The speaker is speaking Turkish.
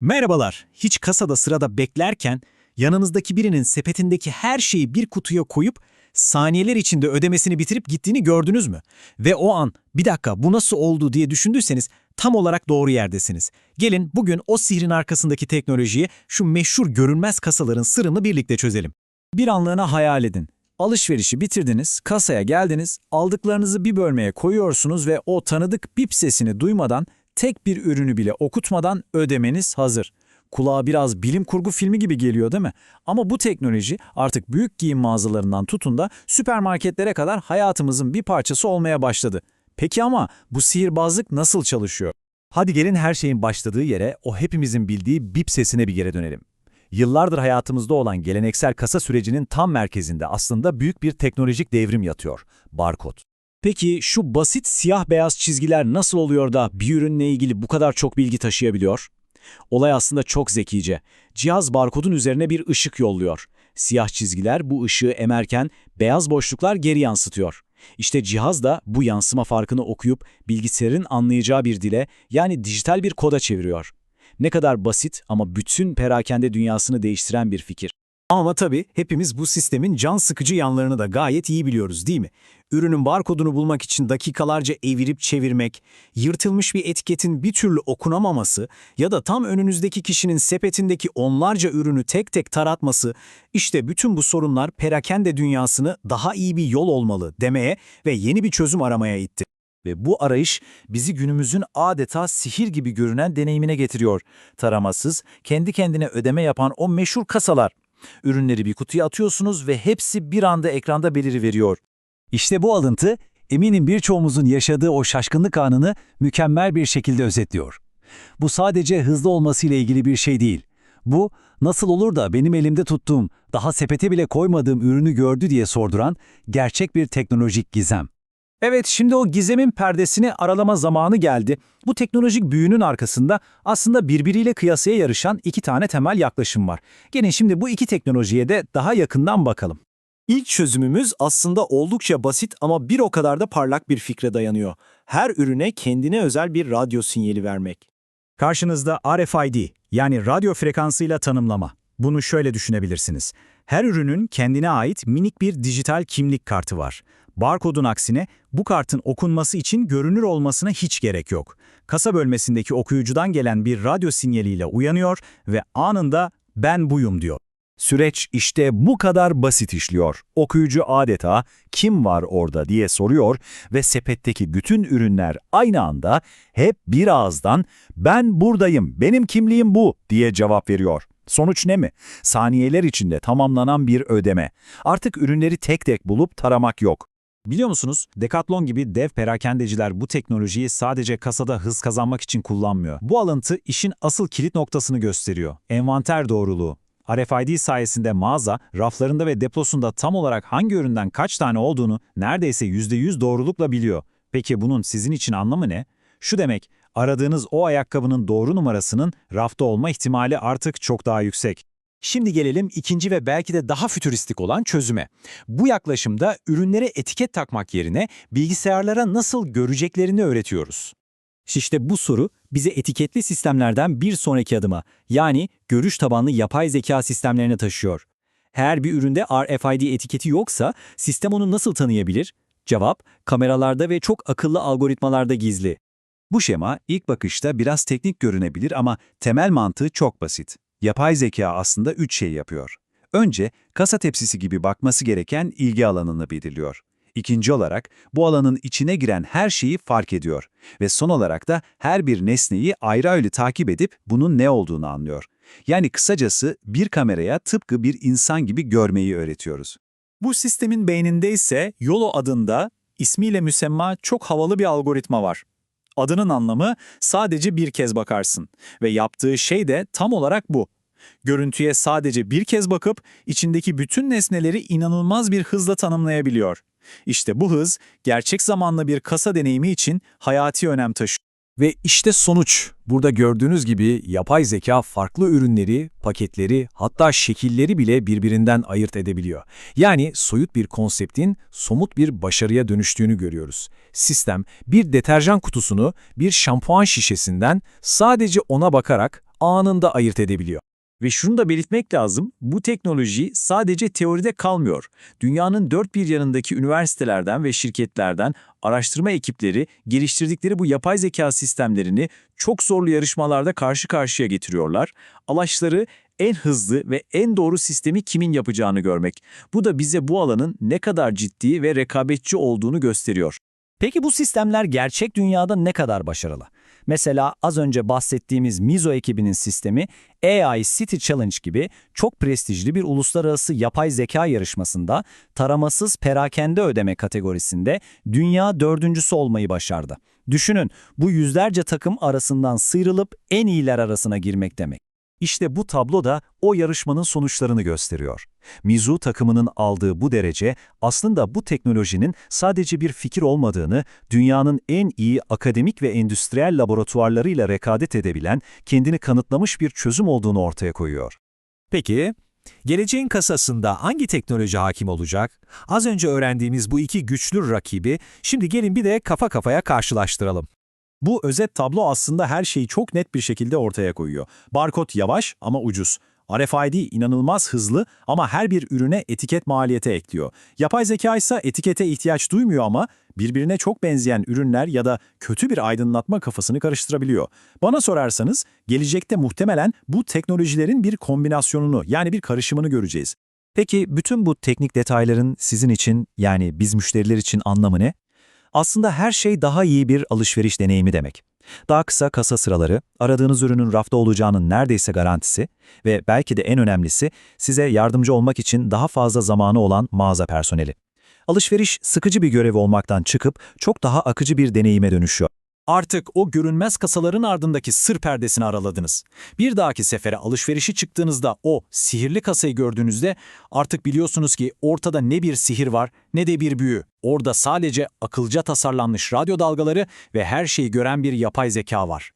Merhabalar. Hiç kasada sırada beklerken yanınızdaki birinin sepetindeki her şeyi bir kutuya koyup saniyeler içinde ödemesini bitirip gittiğini gördünüz mü? Ve o an bir dakika bu nasıl oldu diye düşündüyseniz tam olarak doğru yerdesiniz. Gelin bugün o sihrin arkasındaki teknolojiyi şu meşhur görünmez kasaların sırrını birlikte çözelim. Bir anlığına hayal edin. Alışverişi bitirdiniz, kasaya geldiniz, aldıklarınızı bir bölmeye koyuyorsunuz ve o tanıdık bip sesini duymadan, tek bir ürünü bile okutmadan ödemeniz hazır. Kulağa biraz bilim kurgu filmi gibi geliyor değil mi? Ama bu teknoloji artık büyük giyim mağazalarından tutun da süpermarketlere kadar hayatımızın bir parçası olmaya başladı. Peki ama bu sihirbazlık nasıl çalışıyor? Hadi gelin her şeyin başladığı yere, o hepimizin bildiği bip sesine bir geri dönelim. Yıllardır hayatımızda olan geleneksel kasa sürecinin tam merkezinde aslında büyük bir teknolojik devrim yatıyor. Barkod. Peki şu basit siyah-beyaz çizgiler nasıl oluyor da bir ürünle ilgili bu kadar çok bilgi taşıyabiliyor? Olay aslında çok zekice. Cihaz barkodun üzerine bir ışık yolluyor. Siyah çizgiler bu ışığı emerken beyaz boşluklar geri yansıtıyor. İşte cihaz da bu yansıma farkını okuyup bilgisayarın anlayacağı bir dile yani dijital bir koda çeviriyor. Ne kadar basit ama bütün perakende dünyasını değiştiren bir fikir. Ama tabii hepimiz bu sistemin can sıkıcı yanlarını da gayet iyi biliyoruz değil mi? Ürünün barkodunu bulmak için dakikalarca evirip çevirmek, yırtılmış bir etiketin bir türlü okunamaması ya da tam önünüzdeki kişinin sepetindeki onlarca ürünü tek tek taratması, işte bütün bu sorunlar perakende dünyasını daha iyi bir yol olmalı demeye ve yeni bir çözüm aramaya itti. Ve bu arayış bizi günümüzün adeta sihir gibi görünen deneyimine getiriyor. Taramasız, kendi kendine ödeme yapan o meşhur kasalar. Ürünleri bir kutuya atıyorsunuz ve hepsi bir anda ekranda beliriveriyor. İşte bu alıntı eminim birçoğumuzun yaşadığı o şaşkınlık anını mükemmel bir şekilde özetliyor. Bu sadece hızlı olmasıyla ilgili bir şey değil. Bu nasıl olur da benim elimde tuttuğum, daha sepete bile koymadığım ürünü gördü diye sorduran gerçek bir teknolojik gizem. Evet, şimdi o gizemin perdesini aralama zamanı geldi. Bu teknolojik büyünün arkasında aslında birbiriyle kıyasaya yarışan iki tane temel yaklaşım var. Gelin şimdi bu iki teknolojiye de daha yakından bakalım. İlk çözümümüz aslında oldukça basit ama bir o kadar da parlak bir fikre dayanıyor. Her ürüne kendine özel bir radyo sinyali vermek. Karşınızda RFID yani radyo frekansıyla tanımlama. Bunu şöyle düşünebilirsiniz. Her ürünün kendine ait minik bir dijital kimlik kartı var. Barkodun aksine bu kartın okunması için görünür olmasına hiç gerek yok. Kasa bölmesindeki okuyucudan gelen bir radyo sinyaliyle uyanıyor ve anında ben buyum diyor. Süreç işte bu kadar basit işliyor. Okuyucu adeta kim var orada diye soruyor ve sepetteki bütün ürünler aynı anda hep bir ağızdan ben buradayım, benim kimliğim bu diye cevap veriyor. Sonuç ne mi? Saniyeler içinde tamamlanan bir ödeme. Artık ürünleri tek tek bulup taramak yok. Biliyor musunuz, Decathlon gibi dev perakendeciler bu teknolojiyi sadece kasada hız kazanmak için kullanmıyor. Bu alıntı işin asıl kilit noktasını gösteriyor. Envanter doğruluğu. RFID sayesinde mağaza, raflarında ve deposunda tam olarak hangi üründen kaç tane olduğunu neredeyse %100 doğrulukla biliyor. Peki bunun sizin için anlamı ne? Şu demek, aradığınız o ayakkabının doğru numarasının rafta olma ihtimali artık çok daha yüksek. Şimdi gelelim ikinci ve belki de daha fütüristik olan çözüme. Bu yaklaşımda ürünlere etiket takmak yerine bilgisayarlara nasıl göreceklerini öğretiyoruz. İşte bu soru bizi etiketli sistemlerden bir sonraki adıma yani görüş tabanlı yapay zeka sistemlerine taşıyor. Her bir üründe RFID etiketi yoksa sistem onu nasıl tanıyabilir? Cevap, kameralarda ve çok akıllı algoritmalarda gizli. Bu şema ilk bakışta biraz teknik görünebilir ama temel mantığı çok basit. Yapay zeka aslında üç şey yapıyor. Önce, kasa tepsisi gibi bakması gereken ilgi alanını belirliyor. İkinci olarak, bu alanın içine giren her şeyi fark ediyor. Ve son olarak da her bir nesneyi ayrı ayrı takip edip bunun ne olduğunu anlıyor. Yani kısacası bir kameraya tıpkı bir insan gibi görmeyi öğretiyoruz. Bu sistemin beyninde ise YOLO adında ismiyle müsemma çok havalı bir algoritma var. Adının anlamı sadece bir kez bakarsın ve yaptığı şey de tam olarak bu. Görüntüye sadece bir kez bakıp içindeki bütün nesneleri inanılmaz bir hızla tanımlayabiliyor. İşte bu hız gerçek zamanlı bir kasa deneyimi için hayati önem taşıyor. Ve işte sonuç. Burada gördüğünüz gibi yapay zeka farklı ürünleri, paketleri, hatta şekilleri bile birbirinden ayırt edebiliyor. Yani soyut bir konseptin somut bir başarıya dönüştüğünü görüyoruz. Sistem bir deterjan kutusunu bir şampuan şişesinden sadece ona bakarak anında ayırt edebiliyor. Ve şunu da belirtmek lazım, bu teknoloji sadece teoride kalmıyor. Dünyanın dört bir yanındaki üniversitelerden ve şirketlerden araştırma ekipleri geliştirdikleri bu yapay zeka sistemlerini çok zorlu yarışmalarda karşı karşıya getiriyorlar. Amaçları en hızlı ve en doğru sistemi kimin yapacağını görmek. Bu da bize bu alanın ne kadar ciddi ve rekabetçi olduğunu gösteriyor. Peki bu sistemler gerçek dünyada ne kadar başarılı? Mesela az önce bahsettiğimiz Mizo ekibinin sistemi AI City Challenge gibi çok prestijli bir uluslararası yapay zeka yarışmasında taramasız perakende ödeme kategorisinde dünya dördüncüsü olmayı başardı. Düşünün bu yüzlerce takım arasından sıyrılıp en iyiler arasına girmek demek. İşte bu tablo da o yarışmanın sonuçlarını gösteriyor. Mizu takımının aldığı bu derece aslında bu teknolojinin sadece bir fikir olmadığını, dünyanın en iyi akademik ve endüstriyel laboratuvarlarıyla rekabet edebilen, kendini kanıtlamış bir çözüm olduğunu ortaya koyuyor. Peki, geleceğin kasasında hangi teknoloji hakim olacak? Az önce öğrendiğimiz bu iki güçlü rakibi şimdi gelin bir de kafa kafaya karşılaştıralım. Bu özet tablo aslında her şeyi çok net bir şekilde ortaya koyuyor. Barkod yavaş ama ucuz. RFID inanılmaz hızlı ama her bir ürüne etiket maliyete ekliyor. Yapay zeka ise etikete ihtiyaç duymuyor ama birbirine çok benzeyen ürünler ya da kötü bir aydınlatma kafasını karıştırabiliyor. Bana sorarsanız gelecekte muhtemelen bu teknolojilerin bir kombinasyonunu yani bir karışımını göreceğiz. Peki bütün bu teknik detayların sizin için yani biz müşteriler için anlamı ne? Aslında her şey daha iyi bir alışveriş deneyimi demek. Daha kısa kasa sıraları, aradığınız ürünün rafta olacağının neredeyse garantisi ve belki de en önemlisi size yardımcı olmak için daha fazla zamanı olan mağaza personeli. Alışveriş sıkıcı bir görev olmaktan çıkıp çok daha akıcı bir deneyime dönüşüyor. Artık o görünmez kasaların ardındaki sır perdesini araladınız. Bir dahaki sefere alışverişi çıktığınızda o sihirli kasayı gördüğünüzde artık biliyorsunuz ki ortada ne bir sihir var ne de bir büyü. Orada sadece akılca tasarlanmış radyo dalgaları ve her şeyi gören bir yapay zeka var.